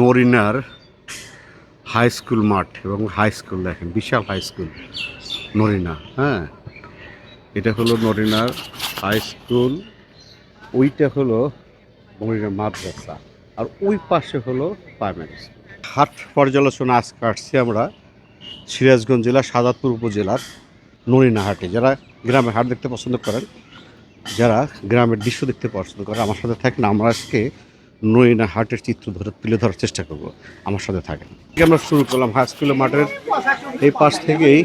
নরিনার high school মাঠ এবং high school দেখেন, বিশাল হাই স্কুল নরিনা হ্যাঁ? এটা হলো নরিনার হাই স্কুল ওইটা হলো নরিনা মাদ্রাসা, আর ওই পাশে হলো প্রাইমারি স্কুল হাট পর্যালোচনা আজকে আসছি আমরা সিরাজগঞ্জ জেলা সাদাতপুর উপজেলার নরিনা হাটে। যারা গ্রামে হাট দেখতে পছন্দ করেন, যারা গ্রামের দৃশ্য দেখতে পছন্দ করে আমার সাথে থাকেন, আমরা আজকে নইনা হাটের চিত্র ধরে তুলে ধরার চেষ্টা করব। আমার সাথে থাকেন। আমরা শুরু করলাম হাই স্কুলের মাঠের এই পাশ থেকেই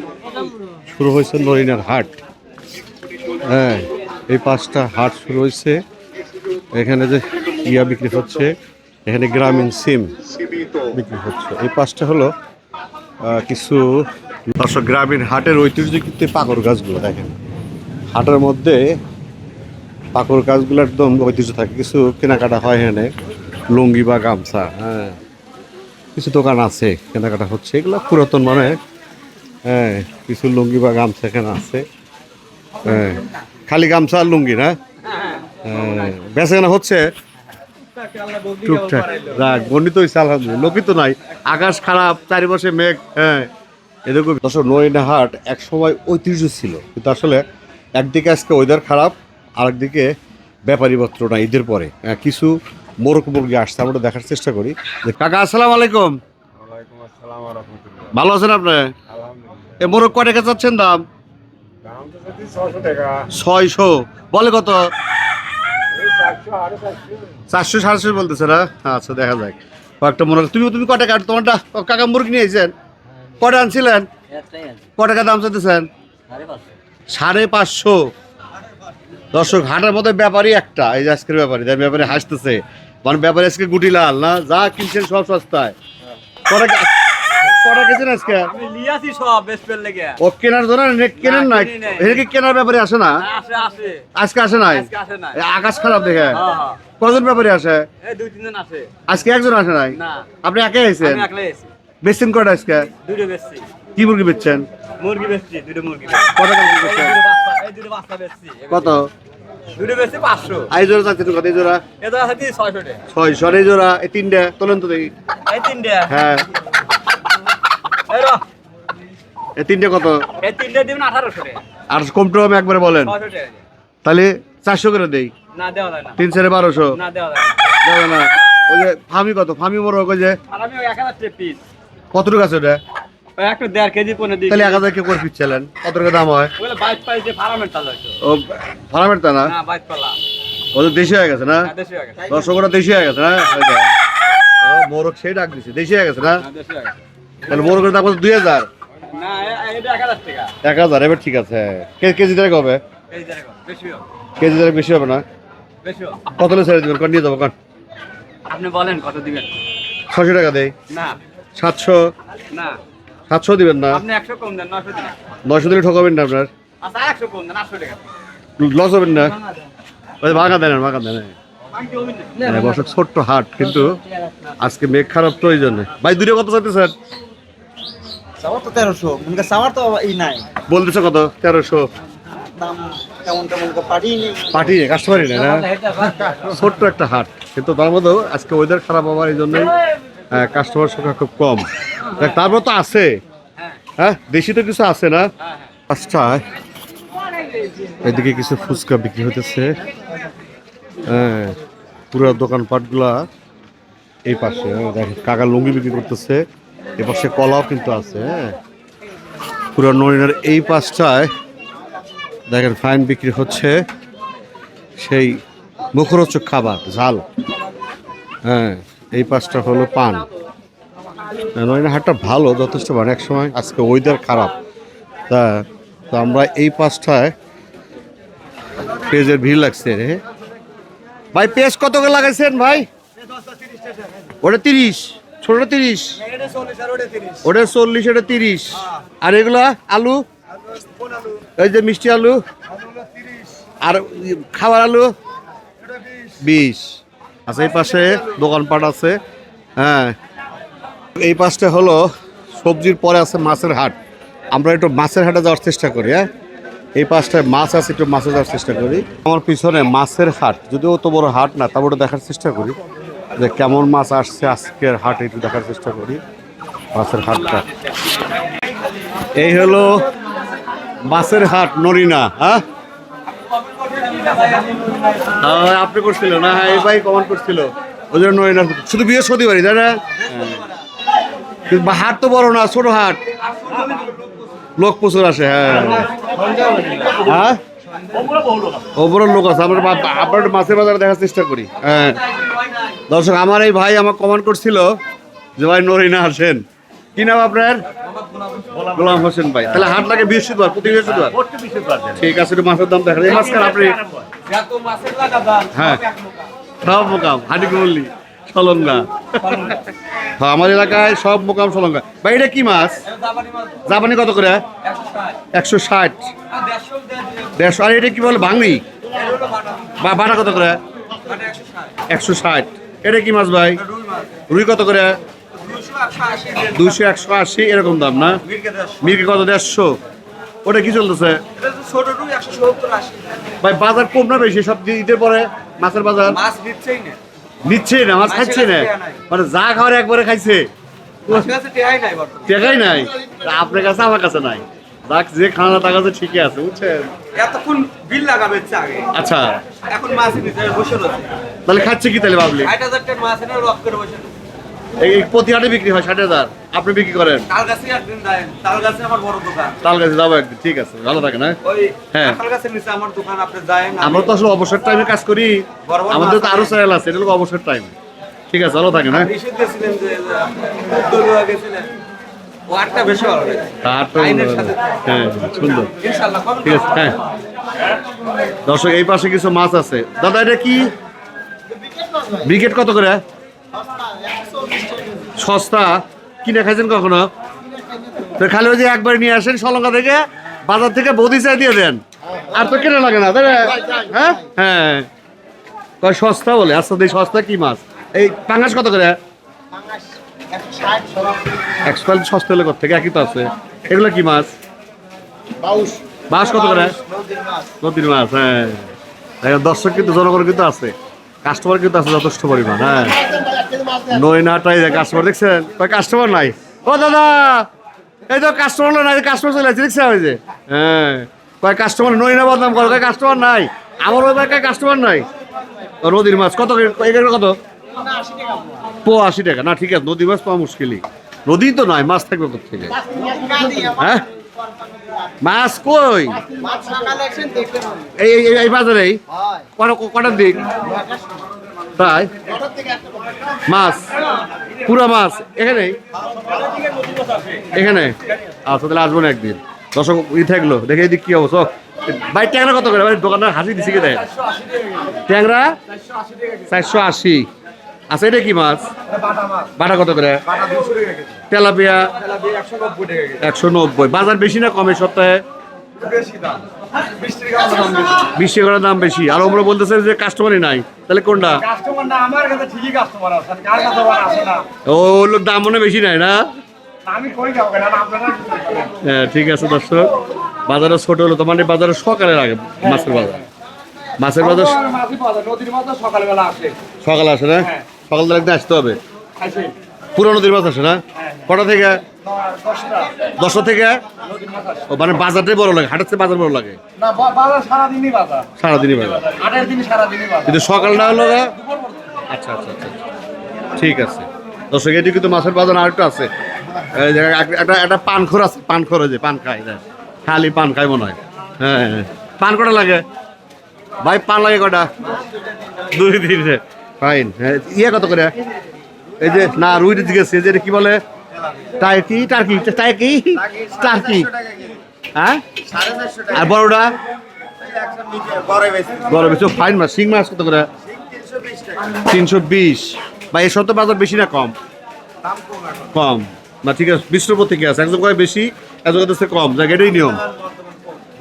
শুরু হয়েছে নরিনার হাট। হ্যাঁ এই পাঁচটা হাট শুরু হয়েছে। এখানে যে ইয়া বিক্রি হচ্ছে, এখানে গ্রামীণ সিম বিক্রি হচ্ছে। এই পাঁচটা হলো কিছু দর্শক গ্রামীণ হাটের ঐতিহ্য কিন্তু পাকড় গাছগুলো দেখেন। হাটের মধ্যে পাকড় গাছগুলো একদম ঐতিহ্য থাকে। কিছু কেনাকাটা হয় এখানে, লুঙ্গি বা গামছা হ্যাঁ। কিছু দোকান আছে, কেনাকাটা হচ্ছে। এগুলো পুরাতন মানে হ্যাঁ কিছু লুঙ্গি বা গামছা এখানে আছে। হ্যাঁ খালি গামছা আর লুঙ্গি না? হ্যাঁ বেচা কেনা হচ্ছে টুকটাক। রাখ বর্ণিত হয়েছে আলহামদুলিল্লাহ। লোকই তো নাই। আকাশ খারাপ, চারিপাশে মেঘ হ্যাঁ এরকম দর্শক নয়না হাট এক সময় ঐতিহ্য ছিল। কিন্তু আসলে একদিকে আজকে ওয়েদার খারাপ আরেকদিকে ব্যাপারী পত্র না ঈদের পরে। হ্যাঁ, কিছু মোরগ মুরগি আসছে আমরা দেখার চেষ্টা করি। যে কাকা আসসালাম আলাইকুম। ওয়ালাইকুম আসসালাম ওয়া রাহমাতুল্লাহ। ভালো আছেন আপনি আলহামদুলিল্লাহ। এ মোরগ কয় টাকা চাচ্ছেন দাম? দাম তো যদি 600 টাকা। ছয়শো। বলে কত? এই 400, আরও 400। চারশো সাড়ে চারশো বলতেছে না? আচ্ছা দেখা যাক। কয়েকটা মনে তুমি তুমি কয় টাকা তোমারটা ও, কাকা মুরগি নিয়েছেন কটা আনছিলেন? ক টাকা দাম চাইতেছেন? সাড়ে পাঁচশো। দর্শক হাটের মধ্যে ব্যাপারই একটা এই যে আজকের ব্যাপারে যার ব্যাপারে হাসতেছে। মানে ব্যাপারে আজকে গুটি লাল না? যা কিনছেন সব সস্তায়। কটা কটা কেছেন আজকে? লিয়াছি সব বেসপেল লেগে। ও কেনার জন্য না কেনেন না না, নাই। কি কেনার ব্যাপারে আসে না? আসে আসে। আজকে আসে নাই? আজকে আসে নাই। আকাশ খারাপ দেখে। হ্যাঁ, হ্যাঁ। কজন ব্যাপারে আসে? এই দুই তিনজন আসে। আজকে একজন আসে নাই? না। আপনি একে আইছেন? আমি বেচছেন কটা আজকে? দুটো বেচছি। কি মুরগি বেচছেন? মুরগি বেচছি দুটো মুরগি। কত টাকা বিক্রি এই করছেন? দুটো বাচ্চা এই দুটো বাচ্চা বেচছি। কত? দুটো বেচছি পাঁচশো আই জোড়া চাচ্ছেন কত এই জোড়া? এটা আছে তিন ছয়শো টাকা। ছয় সরে জোড়া এই তিনটা তোলেন তো দেখি। এই তিনটে। হ্যাঁ। এই র, কত? এই তিনটে দিবেন আঠারোশো টাকা। আর কমটো আমি একবারে বলেন। তাহলে চারশো করে দেই। না দেওয়া যায় না। তিন সাড়ে বারোশো। না দেওয়া যায় না। ওই যে ফামি কত? ফামি বড় ওই যে আর আমি ওই এক হাজার টাকা পিস কত টাকা আছে ওটা? একটা দেড় কেজি পনেরো দিই তাহলে এক হাজার কে করে পিচ্ছিলেন। কত টাকা দাম হয়? বাইশ দিয়ে হয়তো ও ফার্মের তা না? না বাইশ পালা ওদের দেশি হয়ে গেছে না? না দেশি হয়ে গেছে। দর্শকরা দেশি হয়ে গেছে না? ও মোরগ সেই ডাক দিছে দেশি হয়ে গেছে না? না দেশি হয়ে গেছে। তাহলে দাম কত? দুই হাজার? না এটা এক হাজার টাকা। এক হাজার এবার ঠিক আছে। কে- কেজি দেড়েক হবে? কেজি দেড়েক বেশি হবে না? কত ছেড়ে দেবেন? কন নিয়ে যাব কন। আপনি বলেন কত দিবেন? ছশো টাকা দেই। না। সাতশো? না। সাতশো দিবেন না। আপনি একশো কম দেন নশো দিন নশো দিলে ঠকাবেন না আপনার। আচ্ছা একশো কম দেন আটশো টাকা। লস হবেন না। ওই ভাঙা দেন ভাঙা দেন মানে ছোট্ট হাট কিন্তু আজকে মেঘ খারাপ তো ওই জন্য ভাই দূরে কত চাইতেছেন? সাওয়ার তো তেরোশো। মনে সাওয়ার তো নাই। বলতেছে কত? তেরোশো। কাস্টমারই না। ছোট্ট একটা হাট। কিন্তু তার মধ্যেও আজকে ওয়েদার খারাপ হওয়ার এই জন্যই কাস্টমার সংখ্যা খুব কম। তারপর তো আছে। হ্যাঁ দেশি তো কিছু আছে না? পাঁচটায় এদিকে কিছু ফুচকা বিক্রি হতেছে হ্যাঁ পুরো দোকানপাটগুলা এই পাশে হ্যাঁ, দেখেন কাকা লুঙ্গি বিক্রি করতেছে। এ পাশে কলাও কিন্তু আছে হ্যাঁ। পুরো নরিনার এই পাশটায় দেখেন ফাইন বিক্রি হচ্ছে। সেই মুখরোচক খাবার ঝাল। হ্যাঁ এই পাশটা হলো পান। নয়না হাটটা ভালো, যথেষ্ট ভালো এক সময় আজকে ওয়েদার খারাপ। তা, তো আমরা এই পাশটায় পেঁয়াজের ভিড় লাগছে রে। ভাই, পেঁয়াজ কত করে লাগাইছেন ভাই? ওটা তিরিশ, ছোটটা তিরিশ। ওটা চল্লিশ, ওটা তিরিশ। আর এগুলা আলু? এই যে মিষ্টি আলু। আর খাবার আলু? বিশ। আচ্ছা এই পাশে দোকানপাট আছে হ্যাঁ। এই পাশটা হলো সবজির পরে আছে মাছের হাট। আমরা একটু মাছের হাটে যাওয়ার চেষ্টা করি হ্যাঁ। এই পাশটায় মাছ আছে, একটু মাছে যাওয়ার চেষ্টা করি। আমার পিছনে মাছের হাট, যদিও অত বড় হাট না, তারপরে দেখার চেষ্টা করি, যে কেমন মাছ আসছে আজকের হাট একটু দেখার চেষ্টা করি, মাছের হাটটা। এই হলো মাছের হাট, নরিনা হ্যাঁ। হ্যাঁ, আপনি করছিলেন না হ্যাঁ এই ভাই কমেন্ট করছিল। ওই জন্য শুধু বৃহস্পতিবারই তাই না। হাট তো বড় না ছোট হাট। লোক প্রচুর আসে হ্যাঁ। হ্যাঁ? লোক আছে আমরা আপনার মাছের বাজারে দেখার চেষ্টা করি হ্যাঁ। দর্শক আমার এই ভাই আমার কমেন্ট করছিল যে ভাই নরিনা আসেন। কি নাম আপনার? গোলাম হোসেন ভাই। তাহলে হাট লাগে বৃহস্পতিবার, প্রতি বৃহস্পতিবার? ঠিক আছে মাছের দাম দেখেন এই মাঝখানে আপনি হ্যাঁ। সব মোকাম হাঁটি বললি সলঙ্গা। হ্যাঁ আমার এলাকায় সব মোকাম সলঙ্গা। ভাই, এটা কি মাছ? জাপানি কত করে? একশো ষাট। দেড়শো। আর এটা কি বলে ভাঙনি বা বাটা কত করে? একশো ষাট। এটা কি মাছ ভাই? রুই কত করে? দুইশো একশো আশি এরকম দাম না? মির্কি কত দেড়শো? ওটা কি চলতেছে? ভাই বাজার কম না বেশি? সব ঈদের পরে মাছের বাজার? মাছ দিচ্ছেই না। নিচ্ছে না মাছ খাচ্ছে না? মানে যা খাওয়ার একবারে খাইছে। টেকাই নাই আপনার কাছে আমার কাছে নাই। যাক যে খানা তার কাছে ঠিকই আছে বুঝছেন? এতক্ষণ বিল লাগাবে আগে। আচ্ছা। এখন মাছ নিতে বসে তাহলে খাচ্ছে কি তাহলে ভাবলি ষাট হাজার টাকার মাছ এনে রক করে বসে। এই প্রতি হাটে বিক্রি হয় ষাট হাজার। আপনি বিক্রি করেন? তাল গাছে একদিন দেয় তাল গাছে আমার বড় দোকান। তাল কাছে যাব একদিন ঠিক আছে ভালো থাকে না হ্যাঁ। তাল গাছের নিচে আমার দোকান আপনি যায় আমরা তো আসলে অবসর টাইমে কাজ করি। আমাদের তো আরও। চ্যানেল আছে এটা অবসর টাইম ঠিক আছে ভালো থাকে না হ্যাঁ হ্যাঁ দর্শক এই পাশে কিছু মাছ আছে। দাদা এটা কি? ব্রিগেড কত করে? সস্তা। কিনে খাইছেন কখনো? খালি ওই যে একবার নিয়ে আসেন সলঙ্কা থেকে বাজার থেকে বৌদি চাই দিয়ে দেন। আর তো কেনা লাগে না তাই হ্যাঁ? হ্যাঁ। কয় সস্তা বলে আচ্ছা দিই সস্তা কি মাছ? এই পাঙ্গাস কত করে? একশো পঞ্চাশ সস্তা হলে কত থেকে একই তো আছে। এগুলো কি মাছ? বাস কত করে? নদীর মাছ হ্যাঁ। দর্শক কিন্তু জনগণ কিন্তু আছে। কাস্টমার কিন্তু আছে যথেষ্ট পরিমাণ হ্যাঁ। নইনাটাই কাস্টমার দেখছেন? কাস্টমার নাই? ও দাদা, এই তো কাস্টমার নাই কাস্টমার চলে আসছে, দেখছেন ওই যে? হ্যাঁ। কয় কাস্টমার নইনা বদনাম করে, কয় কাস্টমার নাই? আমার ওই কয় কাস্টমার নাই? নদীর মাছ, কত কত? পো আশি টাকা, না ঠিক আছে, নদীর মাছ পাওয়া মুশকিলই। নদী তো নয় মাছ থাকবে কোথা থেকে হ্যাঁ? মাছ কই? এই, এই- বাজারেই? কটা, কটার দিক তাই? মাছ? পুরা মাছ? এখানে এখানে? আচ্ছা তাহলে আসব না একদিন। দর্শক, ই থাকল। দেখে এদিক কি অবস্থা? ভাই, ট্যাংরা কত করে? ভাই, দোকানদার হাসি দিছি কি দেয়? ট্যাংরা? চারশো আশি। আচ্ছা এটা কি মাছ। বাটা কত করে? তেলাপিয়া একশো নব্বই বাজার বেশি না কমে সপ্তাহে? বেশি টাকার দাম বেশি। আর ওমরা বলতেছে যে কাস্টমারই নাই। তাহলে কোনটা? ও লোক দাম মনে বেশি নাই না? হ্যাঁ ঠিক আছে দর্শক। বাজারে ছোট হলো তোমার এই বাজারে সকালের আগে মাছের বাজার। মাছের বাজার আমার মাছই পাওয়া যায়, নদীর মাছ তো সকালবেলা আসে। সকালে আসে না? সকাল থেকে একদিন আসতে হবে? পুরো নদীর মাছ আসে না? কটা থেকে? দশটা থেকে? ও মানে বাজারটাই বড় লাগে হাটের বাজার বড় লাগে? সারাদিনই বাজার। সারাদিনই দিন কিন্তু সকালটা হলো আচ্ছা আচ্ছা আচ্ছা আচ্ছা। ঠিক আছে। দর্শক এটি কিন্তু মাছের বাজার আরেকটা আছে। একটা একটা পানখোর আছে পানখোর যে পান খায় দেখ। খালি পান খাই মনে হয়। হ্যাঁ হ্যাঁ। পান কটা লাগে? ভাই পান লাগে কটা? দুই দিন। ফাইন হ্যাঁ। ইয়ে কত করে? এই যে, না রুই জিজ্ঞেস যে কি বলে? Turkey turkey turkey turkey. হ্যাঁ? আর বড়টা? বড় বেশি ফাইন মাছ, শিং মাছ কত করে? তিনশো বিশ। বা এর সত্য বাজার বেশি না কম? কম। না, ঠিক আছে বিশ রুপো থেকে আছে একজন কয় বেশি একজন কাছে কম, যাক, এটাই নিয়ম।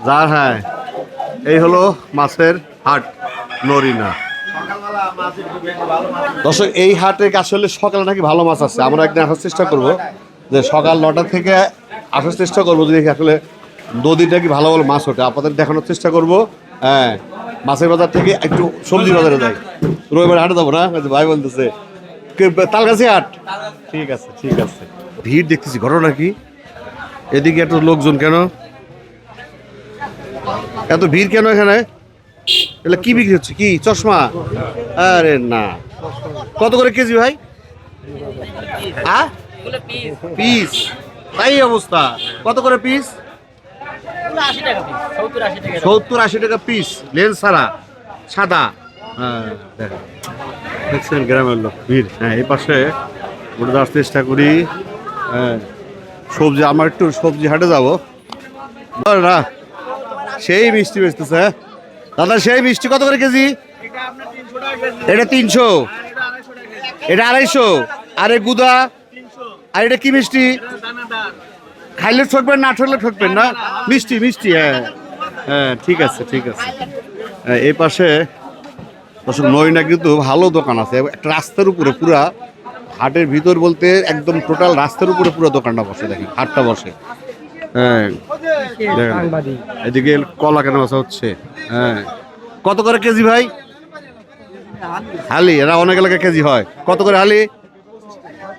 যার হ্যাঁ এই হলো মাছের হাট, নরিনা। দর্শক, এই হাটে আসলে সকালে নাকি ভালো মাছ আছে। আমরা একদিন আসার চেষ্টা করব। যে সকাল নটা থেকে আসার চেষ্টা করব যদি আসলে নদীটা কি ভালো ভালো মাছ ওঠে। আপনাদের দেখানোর চেষ্টা করব। হ্যাঁ মাছের বাজার থেকে একটু সবজি বাজারে যাই। রবিবার হাটে যাব না? ভাই বলতেছে তালগাছি হাট? ঠিক আছে ঠিক আছে। ভিড় দেখতেছি, ঘটনা কি? এদিকে এত লোকজন কেন? এত ভিড় কেন এখানে? এগুলো কি বিক্রি হচ্ছে? কি? চশমা? আরে না। কত করে কেজি ভাই? আ? পিস। তাই অবস্থা। কত করে পিস? সত্তর আশি টাকা পিস। লেন্স ছাড়া। সাদা। হ্যাঁ। দেখছেন গ্রামের লোক, ভিড়। হ্যাঁ এই পাশে ঘুরে যাওয়ার চেষ্টা করি। হ্যাঁ সবজি, আমার একটু সবজি হাটে যাব। না, সেই মিষ্টি বেচতেছে হ্যাঁ? দাদা সেই মিষ্টি কত করে কেজি? এটা তিনশো। এটা আড়াইশো। আরে গুদা আর এটা কি মিষ্টি? খাইলে ঠকবেন না ঠকলে ঠকবেন না? মিষ্টি মিষ্টি হ্যাঁ। হ্যাঁ ঠিক আছে ঠিক আছে। হ্যাঁ, এই পাশে দর্শক নয়না কিন্তু ভালো দোকান আছে। একটা রাস্তার উপরে পুরা হাটের ভিতর বলতে একদম টোটাল রাস্তার উপরে পুরো দোকানটা বসে দেখি হাটটা বসে। হ্যাঁ। এদিকে কলা কেন বসা হচ্ছে? হ্যাঁ। কত করে কেজি ভাই? হালি এরা অনেক এলাকা কেজি হয়। কত করে হালি?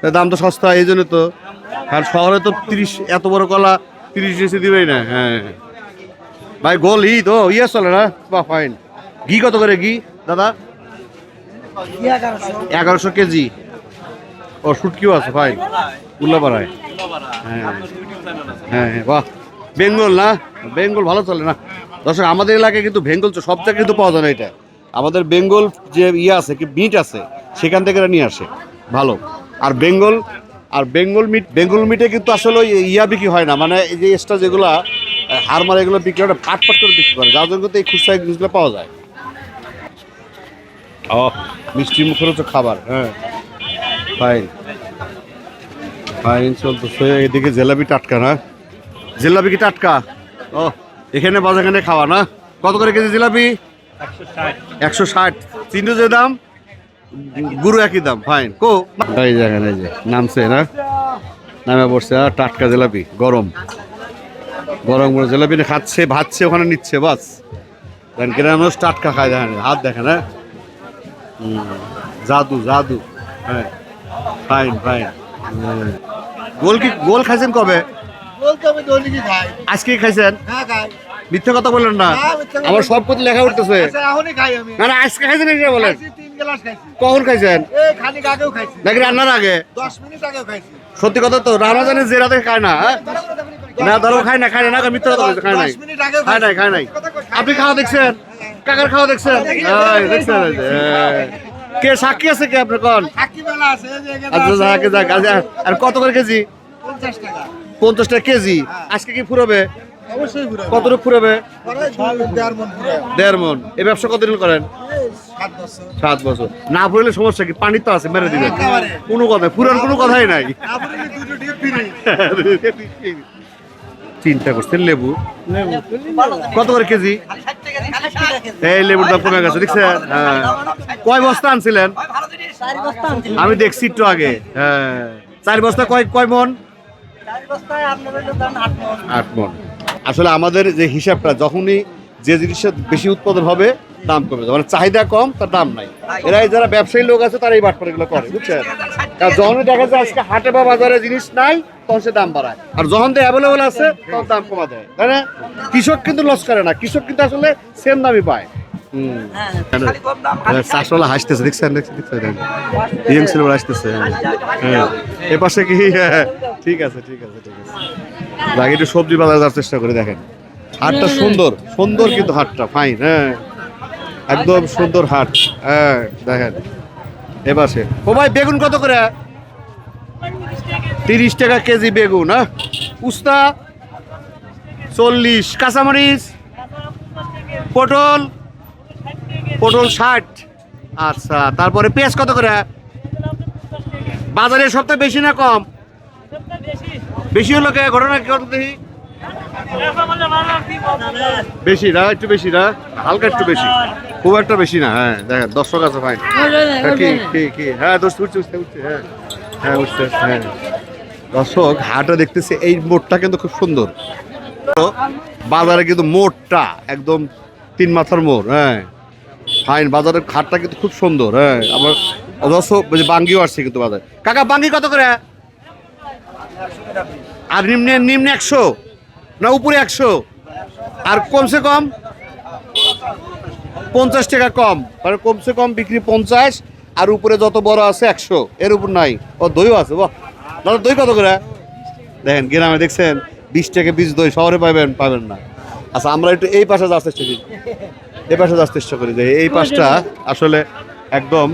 তা দাম তো সস্তা এই জন্য তো। আর শহরে তো তিরিশ এত বড় কলা তিরিশ এসে দিবেই না হ্যাঁ। ভাই গোল ই তো ইয়ে চলে না? বা ফাইন ঘি কত করে ঘি দাদা? এগারোশো। কেজি। ও শুটকিও আছে ফাইন উল্লাপাড়ায়। হ্যাঁ হ্যাঁ হ্যাঁ বাহ। বেঙ্গল না? বেঙ্গল ভালো চলে না? দর্শক, আমাদের এলাকায় কিন্তু বেঙ্গল সব জায়গায় কিন্তু পাওয়া যায় না এটা। আমাদের বেঙ্গল যে ইয়ে আছে, কি মিট আছে, সেখান থেকে নিয়ে আসে। ভালো। আর বেঙ্গল আর বেঙ্গল মিট বেঙ্গল মিটে কিন্তু আসলে ইয়া বিক্রি হয় না। মানে এই যে এক্সট্রা যেগুলো হারমার এগুলো বিক্রি হয় ফাট ফাট করে বিক্রি করে। যার জন্য এই খুচরা জিনিসগুলো পাওয়া যায়। ও, মিষ্টি মুখের হচ্ছে খাবার হ্যাঁ। ফাইন ফাইন চলতেছে এদিকে জিলাপি টাটকা না? জিলাপি কি টাটকা? ও এখানে বাজাখানে খাওয়া না? কত করে কেজি জিলাপি একশো ষাট। তিনটে যে দাম গুরু একই দাম ফাইন। কো এই যে নামছে না? নামে পড়ছে আর টাটকা জিলাপি গরম। গরম গরম জিলাপি খাচ্ছে ভাতছে ওখানে নিচ্ছে বাস। দেখেন গ্রামের মানুষ টাটকা খায় দেখেন হাত দেখেন হ্যাঁ? হুম, জাদু জাদু। হ্যাঁ ফাইন ফাইন। হ্যাঁ। গোল কি গোল খাইছেন কবে? আজকে খাইছেন? হ্যাঁ মিথ্যা কথা বললেন না। কথা আমার সব প্রতি লেখা উঠতেছে। আচ্ছা, না না আজকে খাইছেন এটা বলেন। কখন খাইছেন? নাকি রান্নার আগে? সত্যি কথা তো রামাজানে যে রাতে খায় না হ্যাঁ? না ধরো খায় না খায় না মিথ্যা কথা বলছে খায় নাই। খায় নাই খায় নাই। আপনি খাওয়া দেখছেন? কাকার খাওয়া দেখছেন? দেখছেন। কে সাক্ষী আছে কে আপনার কোন? সাক্ষী যে এখানে আচ্ছা যাকে আচ্ছা, আর কত করে কেজি? পঞ্চাশ টাকা। কেজি? আজকে কি ফুরাবে? অবশ্যই কতটুকু ফুরাবে? দেড় মন এই ব্যবসা কতদিন করেন? সাত বছর। না ফুরলে সমস্যা কি? পানি তো আছে মেরে দিবেন। কোনো কথা ফুরার কোনো কথাই নাই। চিন্তা করছেন লেবু। কত করে কেজি? এই লেবুর দাম কমে গেছে দেখছেন? হ্যাঁ। কয় বস্তা আনছিলেন? আমি দেখছি একটু আগে হ্যাঁ। চার বস্তা কয় কয় মন? আট মন। আসলে আমাদের যে হিসাবটা যখনই যে জিনিসটা বেশি উৎপাদন হবে দাম কমে যাবে। মানে চাহিদা কম তার দাম নাই। এরা এই যারা ব্যবসায়ী লোক আছে তারা এই বাটপার এগুলো করে বুঝছেন? কারণ যখনই দেখা যায় আজকে হাটে বা বাজারে জিনিস নাই তখন সে দাম বাড়ায়। আর যখন তো অ্যাভেলেবল আছে তখন দাম কমা দেয়। তাই না? কৃষক কিন্তু লস করে না। কৃষক কিন্তু আসলে সেম দামই পায়। হুম। চাষওয়ালা হাসতেছে দেখছেন দেখছেন দেখছেন। ইয়ং ছেলেরা হাসতেছে হ্যাঁ। এ পাশে কি? হ্যাঁ, ঠিক আছে ঠিক আছে ঠিক আছে। আগে একটু সবজি বাজার যাওয়ার চেষ্টা করে দেখেন। হাটটা সুন্দর সুন্দর কিন্তু হাটটা ফাইন হ্যাঁ। একদম সুন্দর হাট হ্যাঁ দেখেন। এ পাশে। ও ভাই বেগুন কত করে? তিরিশ টাকা কেজি বেগুন হ্যাঁ? উস্তা চল্লিশ। কাঁচামরিচ পটল পটল ষাট। আচ্ছা তারপরে পেঁয়াজ কত করে? বাজারে সবথেকে বেশি না কম? বেশি হলো কে? ঘটনা কি ঘটনা দেখি? বেশি না একটু বেশি না? হালকা একটু বেশি। খুব একটা বেশি না হ্যাঁ দেখেন দর্শক আছে ফাইন কি কি কি? হ্যাঁ দোস্ত উঠছে উঠছে উঠছে হ্যাঁ। হ্যাঁ উঠছে হ্যাঁ। দর্শক হাটটা দেখতেছে, এই মোড়টা কিন্তু খুব সুন্দর। বাজারে কিন্তু মোড়টা, একদম তিন মাথার মোড় হ্যাঁ। ফাইন, বাজারের হাটটা কিন্তু খুব সুন্দর হ্যাঁ। আমার যে বাঙ্গিও আসছে কিন্তু বাজারে। কাকা, বাঙ্গি কত করে? আর নিম্নে নিম্নে একশো? না, উপরে একশো? আর কমসে কম? পঞ্চাশ টাকা কম। মানে কমসে কম বিক্রি পঞ্চাশ, আর উপরে যত বড় আছে একশো। এর উপর নাই। ও দইও আছে, বাহ। দাদা দই কত করে? দেখেন গ্রামে দেখছেন বিশ টাকা বীজ দই শহরে পাবেন পাবেন না। আচ্ছা আমরা একটু এই পাশে যাওয়ার চেষ্টা করি। এই পাশে যাওয়ার চেষ্টা করি যে এই পাশটা আসলে একদম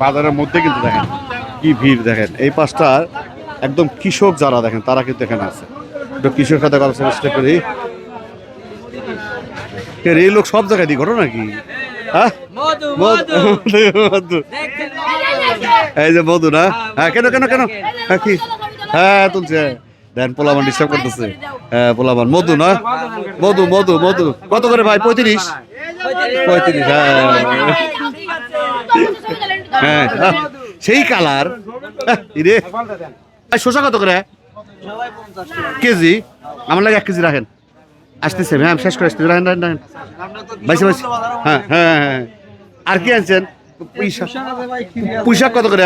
বাজারের মধ্যে কিন্তু দেখেন কি ভিড় দেখেন। এই পাশটার একদম কৃষক যারা দেখেন তারা কিন্তু এখানে আছে। একটু কৃষক সাথে কথা চেষ্টা করি। এই লোক সব জায়গায় দিই ঘটনা কি? হ্যাঁ? মধু মধু, মধু। এই যে মধু না? হ্যাঁ কেন কেন কেন? হ্যাঁ কি? হ্যাঁ তুলছে দেন পোলামান ডিস্টার্ব করতেছে। হ্যাঁ পোলামান মধু না? মধু মধু মধু। কত করে ভাই? পঁয়ত্রিশ? পঁয়ত্রিশ হ্যাঁ। হ্যাঁ হ্যাঁ, সেই কালার। রে শসা কত করে? কেজি? আমার লাগে এক কেজি রাখেন। আসতেছে হ্যাঁ শেষ করে আসতেছে। রাখেন রাখেন রাখেন। বাইশে বাইশে হ্যাঁ হ্যাঁ হ্যাঁ। আর কি আনছেন? পুঁইশাক। কত করে?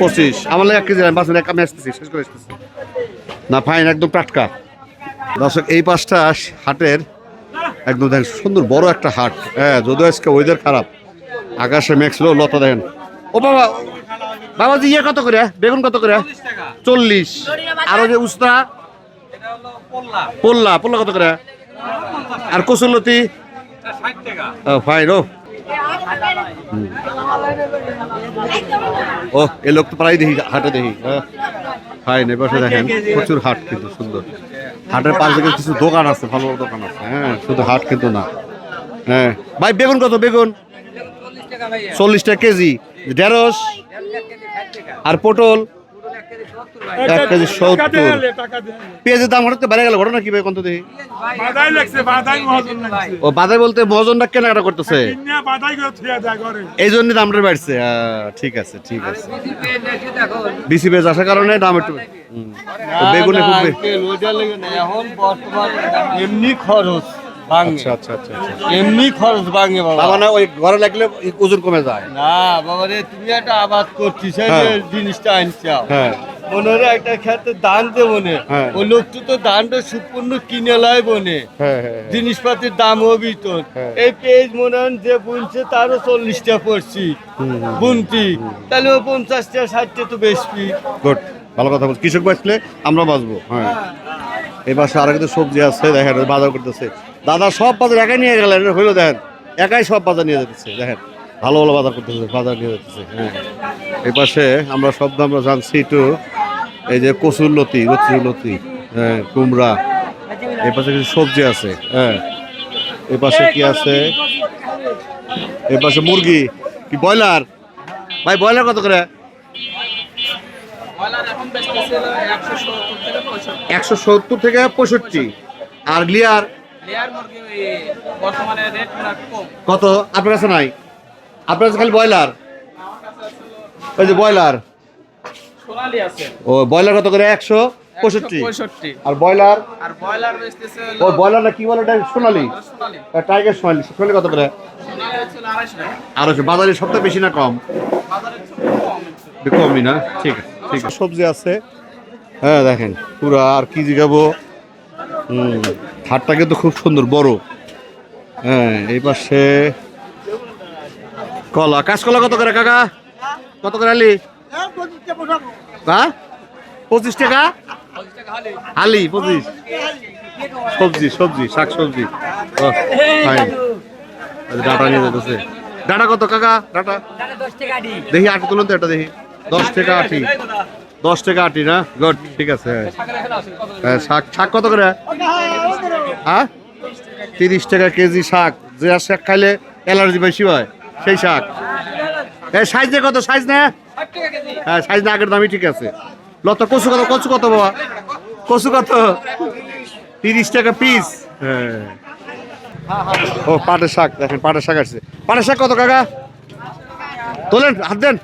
পঁচিশ আমার এক কেজি আমি আসতেছি শেষ করে আসতেছি না ফাইন একদম টাটকা। দর্শক এই পাঁচটা হাটের একদম দেখেন সুন্দর বড় একটা হাট। হ্যাঁ যদিও আজকে ওয়েদার খারাপ। আকাশে মেঘ ছিল লতা দেখেন। ও বাবা বাবাজি ইয়ে কত করে? বেগুন কত করে? চল্লিশ আর ওই যে উস্তা? এটা হলো পোল্লা। পোল্লা পোল্লা কত করে? আর কচুলতি এটা ফাইন ও। ও এ লোক তো প্রায় দেখি, হাটে দেখি। হ্যাঁ। ফাইন বসে দেখেন, প্রচুর হাট কিন্তু, সুন্দর। হাটের পাশ থেকে কিছু দোকান আছে ভালো ভালো দোকান আছে। হ্যাঁ শুধু হাট কিন্তু না। হ্যাঁ। ভাই, বেগুন কত, বেগুন? চল্লিশ টাকা কেজি। ঢেঁড়স? আর পটল? এক কেজি সত্তর। পেঁয়াজের দাম হঠাৎ বেড়ে গেল ঘটনা কি ভাই কত দেখি ও বলতে কেনাকাটা করতেছে? এই জন্য দামটা বাড়ছে। ঠিক আছে ঠিক আছে। বিসি পেঁয়াজ আসার কারণে দাম একটু বেগুনে খুব বে- এখন বর্তমান এমনি খরচ আচ্ছা আচ্ছা আচ্ছা আচ্ছা। এমনি খরচ ভাঙে বাবা। তার মানে ওই ঘরে লাগলে ওজন কমে যায়। না বাবা রে তুমি একটা আবাদ করছিস হ্যাঁ। জিনিসটা আনছাও হ্যাঁ। মনে হয় একটা ক্ষেত্রে দান দেবো নে হ্যাঁ। ওই লোকটা তো দানটা সম্পূর্ণ কিনে লয় বনে। হ্যাঁ হ্যাঁ। জিনিসপাতির দামও বিতন। হ্যাঁ। এই পেজ মনে হয় যে বুনছে তারও চল্লিশটা পড়ছি। বুনতি। তাহলে ও পঞ্চাশটা ষাটটা তো বেশি। গুড। ভালো কথা বলছি। কৃষক বাঁচলে আমরা বাঁচবো। হ্যাঁ। এই পাশে আরও কিন্তু সবজি আছে দেখেন বাজার করতেছে। দাদা সব বাজার একাই নিয়ে গেলেন হইল দেখেন। একাই সব বাজার নিয়ে যেতেছে দেখেন। ভালো ভালো বাজার করতেছে বাজার নিয়ে যেতেছে হ্যাঁ। এই পাশে আমরা সব আমরা জানছি একটু এই যে কচুর লতি কচুর লতি হ্যাঁ কুমড়া এই পাশে কিছু সবজি আছে হ্যাঁ। এই পাশে কি আছে? এই পাশে মুরগি কি ব্রয়লার? ভাই ব্রয়লার কত করে? একশো সত্তর থেকে পঁয়ষট্টি। আর লিয়ার? কত? আপনার কাছে নাই? আপনার খালি ব্রয়লার? ওই যে ব্রয়লার। ও ব্রয়লার কত করে? একশো পঁয়ষট্টি। আর ব্রয়লার? ও ব্রয়লার না কি বলে? এটা সোনালি? টাইগার সোনালি। সোনালি কত করে? আড়াইশো বাজারে সবটা বেশি না কম? কমই না? ঠিক আছে ঠিক আছে। সবজি আছে। হ্যাঁ দেখেন পুরা আর কি জিগাবো হুম হাটটা কিন্তু খুব সুন্দর বড়। হ্যাঁ এই পাশে কলা কাঁচকলা কত করে কাকা? কত করে আলি? হ্যাঁ? পঁচিশ টাকা? আলি পঁচিশ। সবজি সবজি শাক সবজি। ডাটা নিয়ে যেতেছে ডাটা কত কাকা? ডাটা? দেখি আটি তুলুন তো এটা দেখি। দশ টাকা আটি। দশ টাকা আটি না? গুড ঠিক আছে। হ্যাঁ, শাক শাক কত করে? হ্যাঁ? তিরিশ টাকা কেজি শাক। যে শাক খাইলে অ্যালার্জি বেশি হয়। সেই শাক। এই সাইজ কত, সাইজ না? হ্যাঁ সাইজ না, আগের দামই ঠিক আছে। লত, কচু কত কচু কত বাবা? কচু কত? তিরিশ টাকা পিস হ্যাঁ। ও, পাটের শাক, দেখেন, পাটের শাক আসছে। পাটের শাক কত কাকা? তোলেন, হাত দেন।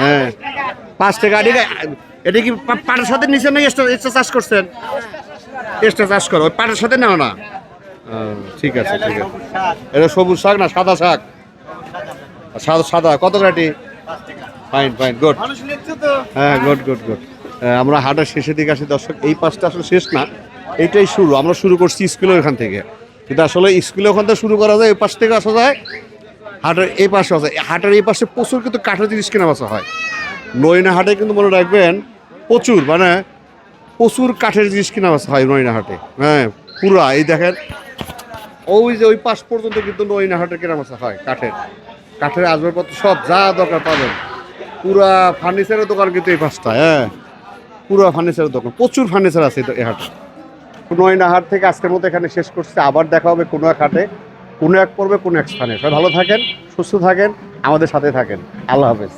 হ্যাঁ। পাঁচ টাকা এটা কি পাটের সাথে নিচে না এক্সট্রা এক্সট্রা চাষ করছেন? এক্সট্রা চাষ করো পাটের সাথে নেও না। ঠিক আছে ঠিক আছে। এটা সবুজ শাক না, সাদা শাক? সাদা সাদা কত কাটি ফাইন ফাইন গুড হ্যাঁ গুড গুড গুড আমরা হাটের শেষের দিকে আসি দর্শক এই পাশটা আসলে শেষ না। এইটাই শুরু। আমরা শুরু করছি স্কুলের ওখান থেকে। কিন্তু আসলে স্কুলে ওখান থেকে শুরু করা যায় এই পাশ থেকে আসা যায় হাটের এই পাশে আসা হাটের এই পাশে প্রচুর কিন্তু কাঠের জিনিস কেনা বেচা হয়। নইনা হাটে কিন্তু মনে রাখবেন প্রচুর মানে প্রচুর কাঠের জিনিস কেনা বেচা হয় নইনা হাটে। হ্যাঁ পুরা এই দেখেন ওই যে ওই পাশ পর্যন্ত কিন্তু নইনা হাটে কেনা বেচা হয় কাঠের। কাঠের আসবাবপত্র সব যা দরকার পাবেন। পুরা ফার্নিচারের দোকান কিন্তু এই পাঁচটা হ্যাঁ। পুরো ফার্নিচারের দোকান, প্রচুর ফার্নিচার আছে এই হাটে। নয়না হাট থেকে আজকের মতো এখানে শেষ করছি। আবার দেখা হবে কোনো এক হাটে, কোনো এক পর্বে, কোনো এক স্থানে। সবাই ভালো থাকেন, সুস্থ থাকেন, আমাদের সাথে থাকেন। আল্লাহ হাফেজ।